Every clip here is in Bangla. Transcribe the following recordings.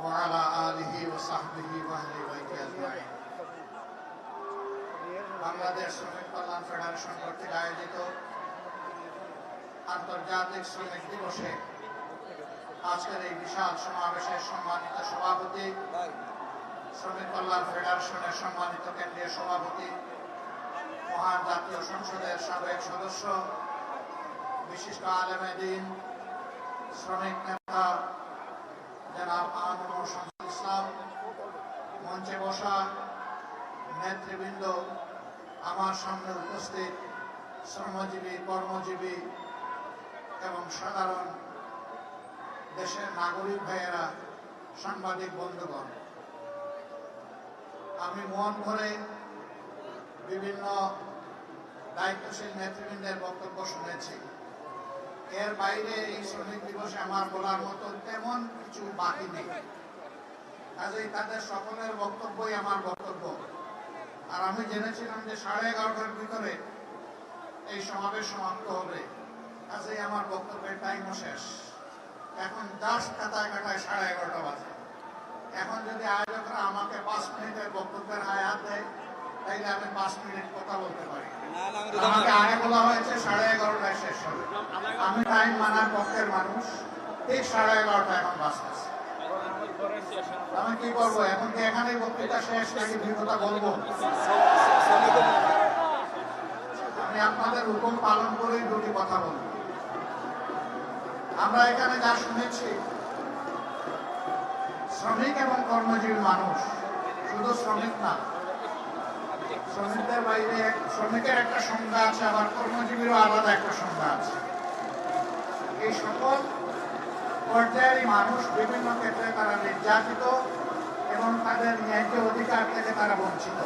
وعلى آله وصحبه وأهل بيته أجمعين বাংলাদেশ শ্রমিক কল্যাণ ফেডারেশন কর্তৃক আয়োজিত আন্তর্জাতিক শ্রমিক দিবসে আজকের এই বিশাল সমাবেশের সম্মানিত সভাপতি শ্রমিক কল্যাণ ফেডারেশনের সম্মানিত কেন্দ্রীয় সভাপতি মহান জাতীয় সংসদের সাবেক সদস্য বিশিষ্ট আলেমে দিন শ্রমিক নেতা আনমর শামসুল ইসলাম, মঞ্চে বসা নেতৃবৃন্দ, আমার সামনে উপস্থিত শ্রমজীবী, কর্মজীবী এবং সাধারণ দেশের নাগরিক ভাইয়েরা, সাংবাদিক বন্ধুগণ, আমি মন ভরে বিভিন্ন দায়িত্বশীল নেতৃবৃন্দের বক্তব্য শুনেছি। এর বাইরে এই শ্রমিক দিবসে আমার বলার মতো তেমন কিছু বাকি নেই। কাজেই তাদের সকলের বক্তব্যই আমার বক্তব্য। আর আমি জেনেছিলাম যে সাড়ে এগারোটার ভিতরে এই সমাবেশ সমাপ্ত হবে। কাজেই আমার বক্তব্যের টাইমও শেষ। এখন দাস খাতায় কাটায় সাড়ে এগারোটা বাজে। এখন যদি আয়োজকরা আমাকে পাঁচ মিনিটের বক্তব্যের হায়াত দেয়, তাইলে আমি পাঁচ মিনিট কথা বলতে পারি। আমাকে বলা হয়েছে, সাড়ে এগারোটায় শেষ হবে। আমি টাইম মানার পক্ষের মানুষ। ঠিক সাড়ে এগারোটা এখন আমি কি এখন কি এখানেই বক্তৃতা শেষ নাকি বলব? আমি আপনাদের হুকুম পালন করেই দুটি কথা বলব। আমরা এখানে যা শুনেছি, শ্রমিক এবং কর্মজীবী মানুষ, শুধু শ্রমিক না শ্রমিকদের বাইরে শ্রমিকের একটা সংজ্ঞা আছে, আবার কর্মজীবীরও আলাদা একটা সংজ্ঞা আছে। এই সকল পর্যায়েরই মানুষ বিভিন্ন ক্ষেত্রে তারা নির্যাতিত এবং তাদের ন্যায্য অধিকার থেকে তারা বঞ্চিত।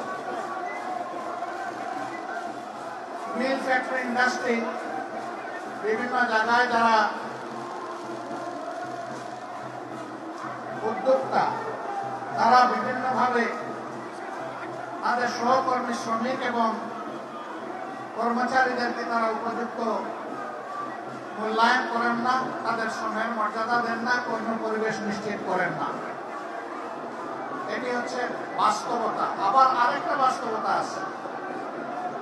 মিল ফ্যাক্টরি ইন্ডাস্ট্রি বিভিন্ন জায়গায় যারা উদ্যোক্তা, তারা বিভিন্নভাবে তাদের সহকর্মী শ্রমিক এবং কর্মচারীদেরকে তারা উপযুক্ত মূল্যায়ন করেন না, তাদের শ্রমের মর্যাদা দেন না কর্ম পরিবেশ নিশ্চিত করেন না। এটি হচ্ছে বাস্তবতা। আবার আরেকটা বাস্তবতা আছে।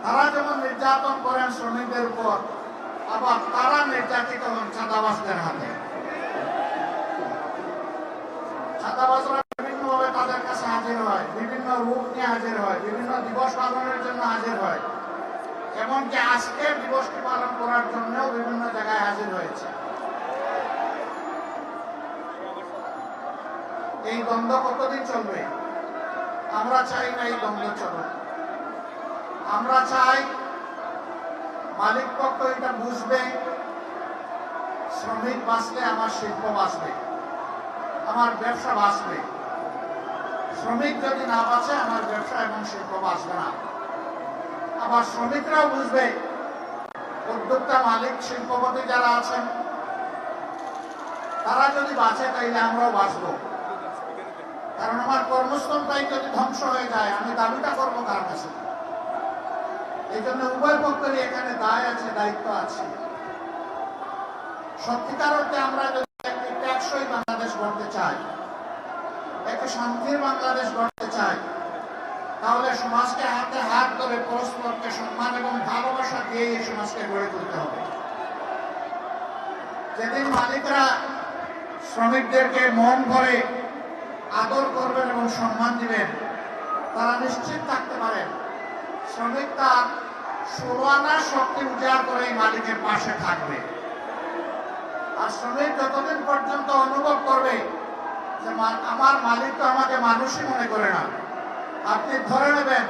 তারা যেমন নির্যাতন করেন শ্রমিকদের উপর, আবার তারা নির্যাতিত হন চাঁদাবাসদের হাতে। চাঁদাবাসরা বিভিন্নভাবে তাদের কাছে হাজির হয় বিভিন্ন রূপ নিয়ে হাজির হয় বিভিন্ন দিবস পালনের জন্য হাজির হয়। এমনকি আজকের দিবসটি পালন করার জন্যও বিভিন্ন জায়গায় হাজির হয়েছে। এই দ্বন্দ্ব কতদিন চলবে? আমরা চাই না এই দ্বন্দ্ব চলুক। আমরা চাই মালিক পক্ষ এটা বুঝবে, শ্রমিক বাঁচলে আমার শিল্প বাঁচবে, আমার ব্যবসা বাঁচবে। শ্রমিক যদি না বাঁচে, আমার ব্যবসা এবং শিল্প বাঁচবে না। আবার শ্রমিকরাও বুঝবে। উদ্যোক্তা মালিক, শিল্পপতি যারা আছেন, তারা যদি বাঁচে তাইলে আমরাও বাঁচব। কারণ আমার কর্মস্থলটাই যদি ধ্বংস হয়ে যায়, আমি দাবিটা করব কার কাছে। এই জন্য উভয় পক্ষেরই এখানে দায় আছে, দায়িত্ব আছে। সত্যিকার অর্থে আমরা যদি একটি ট্যাক্সই বাংলাদেশ গড়তে চাই, একটি শান্তির বাংলাদেশ গড়তে চাই তাহলে সমাজকে হাতে হাত ধরে পরস্পরকে সম্মান এবং ভালোবাসা দিয়ে এই সমাজকে গড়ে তুলতে হবে। যেদিন মালিকরা শ্রমিকদেরকে মন ভরে আদর করবেন এবং সম্মান দিবেন, তারা নিশ্চিত থাকতে পারেন। শ্রমিক তার ষোলানা শক্তি উজাড় করে মালিকের পাশে থাকবে। আর শ্রমিক যতদিন পর্যন্ত অনুভব করবে যে আমার মালিক তো আমাকে মানুষই মনে করে না আপনি ধরে নেবেন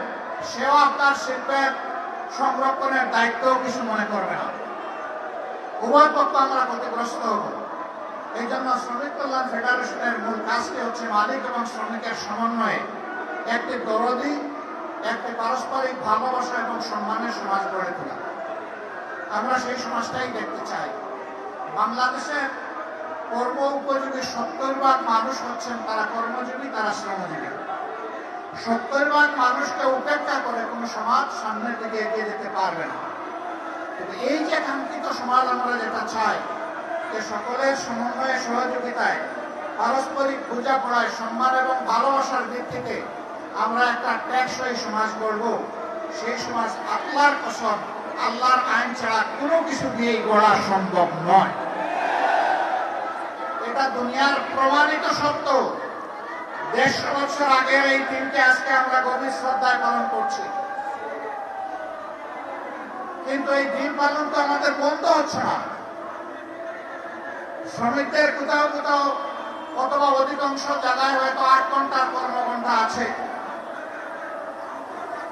সেও আপনার শিল্পের সংরক্ষণের দায়িত্বও কিছু মনে করবে না। উভয় পক্ষ আমরা ক্ষতিগ্রস্ত হব। এই জন্য শ্রমিক কল্যাণ ফেডারেশনের মূল কাজটি হচ্ছে মালিক এবং শ্রমিকের সমন্বয়ে একটি দরদি, একটি পারস্পরিক ভালোবাসা এবং সম্মানের সমাজ গড়ে তোলা। আমরা সেই সমাজটাই দেখতে চাই। বাংলাদেশের কর্ম উপযোগী সত্তর ভাগ মানুষ হচ্ছেন, তারা কর্মজীবী, তারা শ্রমজীবী। সত্তর মানুষকে উপেক্ষা করে কোনো সমাজ সামনের দিকে এগিয়ে যেতে পারবে না। কিন্তু এই যে কাঙ্ক্ষিত সমাজ আমরা যেটা চাই, যে সকলের সমন্বয়ে, সহযোগিতায়, পারস্পরিক পূজা বোঝাপড়ায়, সম্মান এবং ভালোবাসার ভিত্তিতে আমরা একটা টেকসই সমাজ গড়ব। সেই সমাজ আল্লাহর কসম, আল্লাহর আইন ছাড়া কোনো কিছু দিয়েই গড়া সম্ভব নয়। এটা দুনিয়ার প্রমাণিত সত্য। দেড়শো বছর আগের এই দিনকে আজকে আমরা গভীর শ্রদ্ধায় পালন করছি। কিন্তু এই দিন পালন তো আমাদের বন্ধ হচ্ছে না। শ্রমিকদের কোথাও কোথাও অথবা অধিকাংশ জায়গায় হয়তো আট ঘণ্টার কর্মঘণ্টা আছে।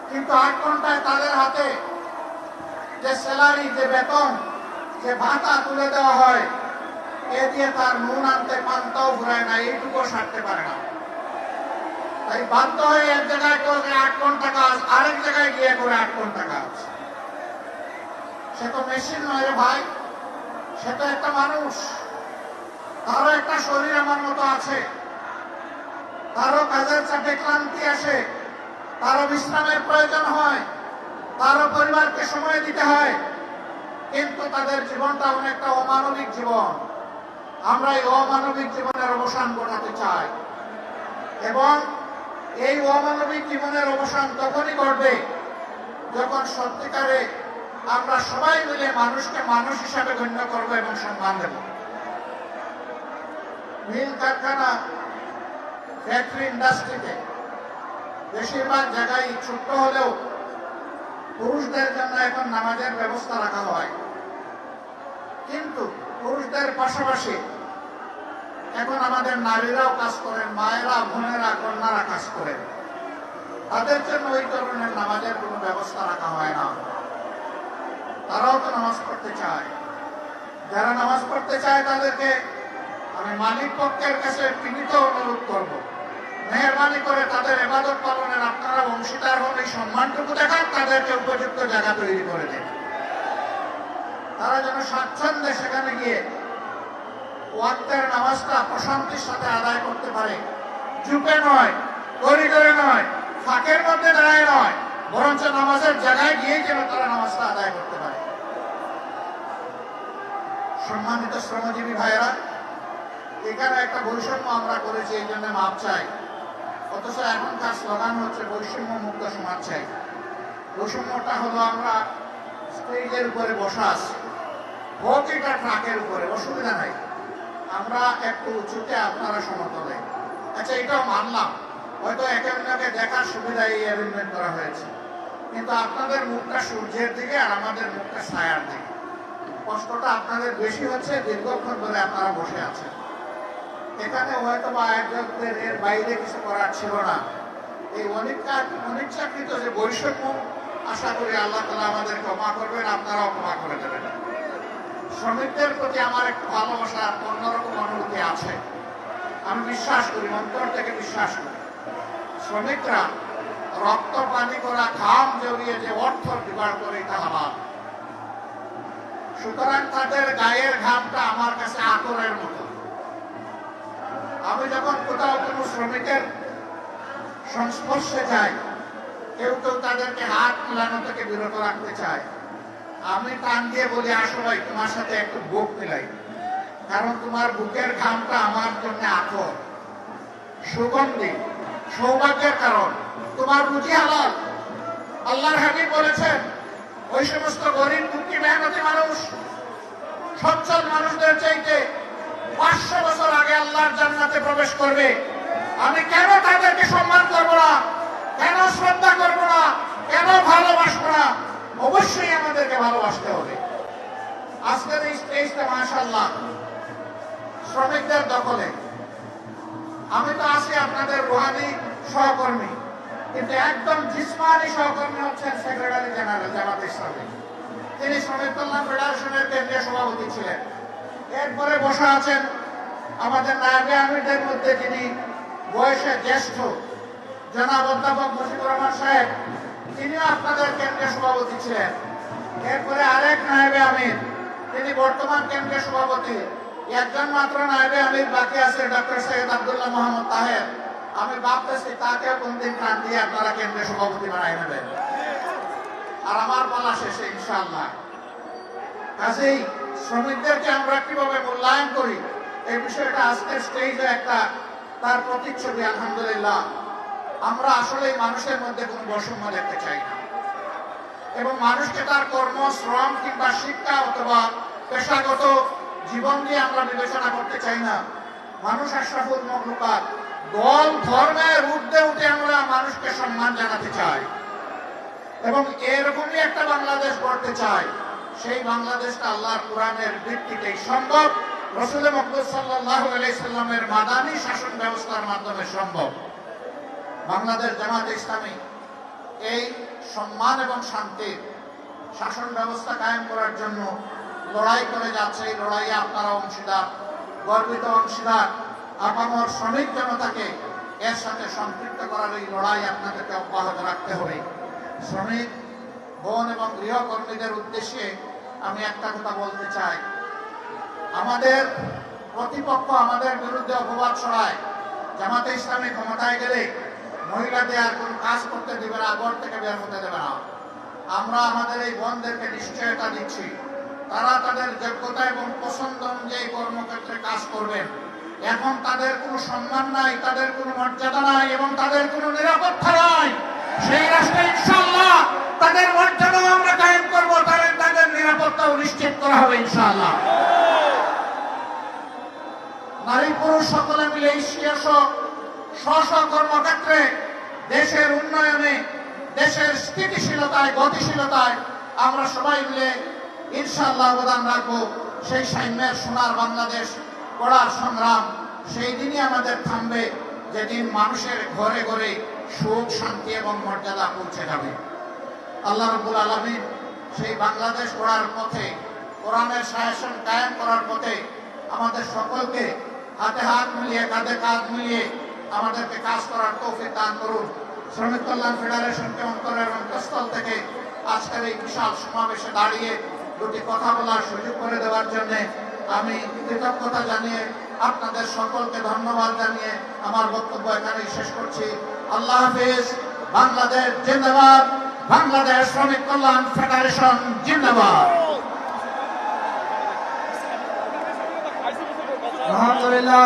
কিন্তু আট ঘন্টায় তাদের হাতে যে স্যালারি, যে বেতন, যে ভাতা তুলে দেওয়া হয়, এ দিয়ে তার নুন আনতে পান্তাও ঘুরায় না এইটুকু সারতে পারে না। তাই বাধ্য হয়ে এক জায়গায় করে আট ঘণ্টা কাজ আরেক জায়গায় গিয়ে করে আট ঘণ্টা কাজ সে তো মেশিন নয় রে ভাই, সে তো একটা মানুষ। তারও একটা শরীর আমার মতো আছে। তারও কাজের চাপে ক্লান্তি আসে। তারও বিশ্রামের প্রয়োজন হয়। তারও পরিবারকে সময় দিতে হয়। কিন্তু তাদের জীবনটা অনেকটা অমানবিক জীবন। আমরা এই অমানবিক জীবনের অবসান ঘটাতে চাই। এবং এই অমানবিক জীবনের অবসান তখনই ঘটবে যখন সত্যিকারে আমরা সবাই মিলে মানুষকে মানুষ হিসাবে গণ্য করব এবং সম্মান দেব। মিল কারখানা ফ্যাক্টরি ইন্ডাস্ট্রিতে বেশিরভাগ জায়গায় ছোট্ট হলেও পুরুষদের জন্য এখন নামাজের ব্যবস্থা রাখা হয়। কিন্তু পুরুষদের পাশাপাশি এখন আমাদের নারীরাও কাজ করেন মায়েরা, বোনেরা, কন্যারা কাজ করেন তাদের জন্য ওই ধরনের নামাজের কোনো ব্যবস্থা রাখা হয় না। তারাও তো নামাজ পড়তে চায়। যারা নামাজ পড়তে চায় তাদেরকে আমি মালিক পক্ষের কাছে বিনীত অনুরোধ করব। মেহরবানি করে তাদের এবাদত পালনের আপনারা অংশীদার হন, এই সম্মানটুকু দেখান, তাদেরকে উপযুক্ত জায়গা তৈরি করে দেন। তারা যেন স্বাচ্ছন্দ্যে সেখানে গিয়ে ওয়াক্তের নামাজটা প্রশান্তির সাথে আদায় করতে পারে। চুপে নয়, করিডোরে নয়, ফাঁকের মধ্যে দাঁড়ায় নয়, বরঞ্চ নামাজের জায়গায় গিয়ে যেন তারা নামাজটা আদায় করতে পারে। সম্মানিত শ্রমজীবী ভাইয়েরা, এখানে একটা বৈষম্য আমরা করেছি, এই জন্য মাপ চাই। অথচ এখনকার স্লোগান হচ্ছে বৈষম্য মুক্ত সমাজ চাই। বৈষম্যটা হলো আমরা স্টেজের উপরে বসা আছি। এটা ট্রাকের উপরে, অসুবিধা নাই। আমরা একটু উঁচুতে আপনারা সমতলে আচ্ছা এটাও মানলাম। হয়তো একে দেখার সুবিধা এই অ্যারেঞ্জমেন্ট করা হয়েছে। কিন্তু আপনাদের মুখটা সূর্যের দিকে আর আমাদের মুখটা ছায়ার দিকে। কষ্টটা আপনাদের বেশি হচ্ছে দীর্ঘক্ষণ ধরে আপনারা বসে আছেন। এখানে হয়তো বা আয়োজকদের এর বাইরে কিছু করার ছিল না। এই অনিচ্ছা, অনিচ্ছাকৃত যে বৈষম্য, আশা করি আল্লাহ তালা আমাদের ক্ষমা করবেন, আপনারাও ক্ষমা করে দেবেন। শ্রমিকদের প্রতি আমার একটু ভালোবাসা আছে। আমি বিশ্বাস করি অন্তর থেকে বিশ্বাস করি। শ্রমিকরা রক্ত পানি করা, ঘাম জড়িয়ে যে অর্থ জোগাড় করে এটা হালাল। সুতরাং তাদের গায়ের ঘামটা আমার কাছে আতরের মতো। আমি যখন কোথাও কোনো শ্রমিকের সংস্পর্শে যাই, কেউ কেউ তাদেরকে হাত মিলানো থেকে বিরত রাখতে চায়। আমি টান দিয়ে বলি আসলে তোমার সাথে একটু বুক মিলাই। কারণ তোমার বুকের ঘামটা আমার জন্য আতর সুগন্ধি, সৌভাগ্যের কারণ। তোমার রুচি হালাল। আল্লাহর হাবিব বলেছেন, ওই সমস্ত গরিব, দুঃখী, মেহনতি মানুষ, সচ্ছল মানুষদের চাইতে পাঁচশো বছর আগে আল্লাহর জান্নাতে প্রবেশ করবে। আমি কেন তাদেরকে সম্মান করব না? কেন শ্রদ্ধা করব না? কেন ভালোবাসবো না? অবশ্যই আমাদেরকে ভালোবাসতে হবে। আজকের এই স্টেজটা মাশাল্লাহ শ্রমিকদের দখলে। আমি তো আছি আপনাদের রোহানি সহকর্মী। কিন্তু একদম জিসমানি সহকর্মী হচ্ছেন সেক্রেটারি জেনারেল জামাত ইসলামী। তিনি শ্রমিক কল্যাণ ফেডারেশনের কেন্দ্রীয় সভাপতি ছিলেন। এরপরে বসা আছেন আমাদের নায়বে আমিরদের মধ্যে যিনি বয়সে জ্যেষ্ঠ জনাব অধ্যাপক মুজিবুর রহমান সাহেব, তিনিও আপনাদের কেন্দ্রীয় সভাপতি ছিলেন। এরপরে আরেক নায়েবে আমির, তিনি বর্তমান কেন্দ্রীয় সভাপতি একজন মাত্র নায়েবে আমির বাকি আছে ডক্টর সৈয়দ আব্দুল্লাহ মোহাম্মদ তাহের। আমি ভাবতেছি তাকেও কোনদিন প্রাণ দিয়ে আপনারা কেন্দ্রীয় সভাপতি বানাই নেবেন। আর আমার বলা শেষে ইনশাআল্লাহ। কাজেই শ্রমিকদেরকে আমরা কীভাবে মূল্যায়ন করি, এই বিষয়টা আজকের স্টেজে একটা তার প্রতিচ্ছবি, আলহামদুলিল্লাহ। আমরা আসলে মানুষের মধ্যে কোনো বৈষম্য দেখতে চাই না। এবং মানুষকে তার কর্ম শ্রম কিংবা শিক্ষা অথবা পেশাগত জীবন দিয়ে আমরা বিবেচনা করতে চাই না। মানুষ আশরাফুল মখলুকাত, দল, ধর্মের ঊর্ধ্বে উঠে আমরা মানুষকে সম্মান জানাতে চাই। এবং এরকমই একটা বাংলাদেশ গড়তে চাই। সেই বাংলাদেশটা আল্লাহর কোরআনের ভিত্তিতেই সম্ভব। রসুল মকবুল সাল্লাহ সাল্লামের মাদানী শাসন ব্যবস্থার মাধ্যমে সম্ভব। বাংলাদেশ জামাত ইসলামী এই সম্মান এবং শান্তির শাসন ব্যবস্থা কায়েম করার জন্য লড়াই করে যাচ্ছে, এই লড়াইয়ে আপনারা অংশীদার, গর্বিত অংশীদার। আপামর শ্রমিক জনতাকে এর সাথে সম্পৃক্ত করার এই লড়াই আপনাদেরকে অব্যাহত রাখতে হবে। শ্রমিক, বন এবং গৃহকর্মীদের উদ্দেশ্যে আমি একটা কথা বলতে চাই। আমাদের প্রতিপক্ষ আমাদের বিরুদ্ধে অপবাদ ছড়ায়। জামাতে ইসলামী ক্ষমতায় গেলে মহিলাদের আর কোনো কাজ করতে দেবে না, ঘর থেকে বের হতে দেবে না। আমরা আমাদের এই বোনদেরকে নিশ্চয়তা দিচ্ছি। তারা তাদের যোগ্যতা এবং পছন্দ অনুযায়ী কর্মক্ষেত্রে কাজ করবেন। এখন তাদের কোনো সম্মান নাই, তাদের কোনো মর্যাদা নাই এবং তাদের কোনো নিরাপত্তা নাই। সেই রাষ্ট্রে ইনশাল্লাহ তাদের মর্যাদাও আমরা কায়েম করব, তাদের তাদের নিরাপত্তাও নিশ্চিত করা হবে ইনশাল্লাহ নারী পুরুষ সকলে মিলে শীর্ষ স্ব কর্মক্ষেত্রে দেশের উন্নয়নে, দেশের স্থিতিশীলতায়, গতিশীলতায় আমরা সবাই মিলে ইনশাআল্লাহ অবদান রাখব। সেই সাম্যের সোনার বাংলাদেশ গড়ার সংগ্রাম, সেই দিনই আমাদের থামবে, যেদিন মানুষের ঘরে ঘরে সুখ, শান্তি এবং মর্যাদা পৌঁছে যাবে। আল্লাহ রবুল আলমিন সেই বাংলাদেশ গড়ার পথে, কোরআনের শাসন কায়েম করার পথে আমাদের সকলকে হাতে হাত মিলিয়ে, কাঁধে কাঁধ মিলিয়ে আমাদেরকে কাজ করার তৌফিক দান করুন। শ্রমিক কল্যাণ ফেডারেশনকে অন্তরের অন্তঃস্থল থেকে আজকের এই বিশাল সমাবেশে দাঁড়িয়ে দুটি কথা বলার সুযোগ করে দেওয়ার জন্য আমি কৃতজ্ঞতা জানিয়ে আপনাদের সকলকে ধন্যবাদ জানিয়ে আমার বক্তব্য এখানেই শেষ করছি। আল্লাহ হাফিজ, বাংলাদেশ জিন্দাবাদ, বাংলাদেশ শ্রমিক কল্যাণ ফেডারেশন জিন্দাবাদ। আলহামদুলিল্লাহ।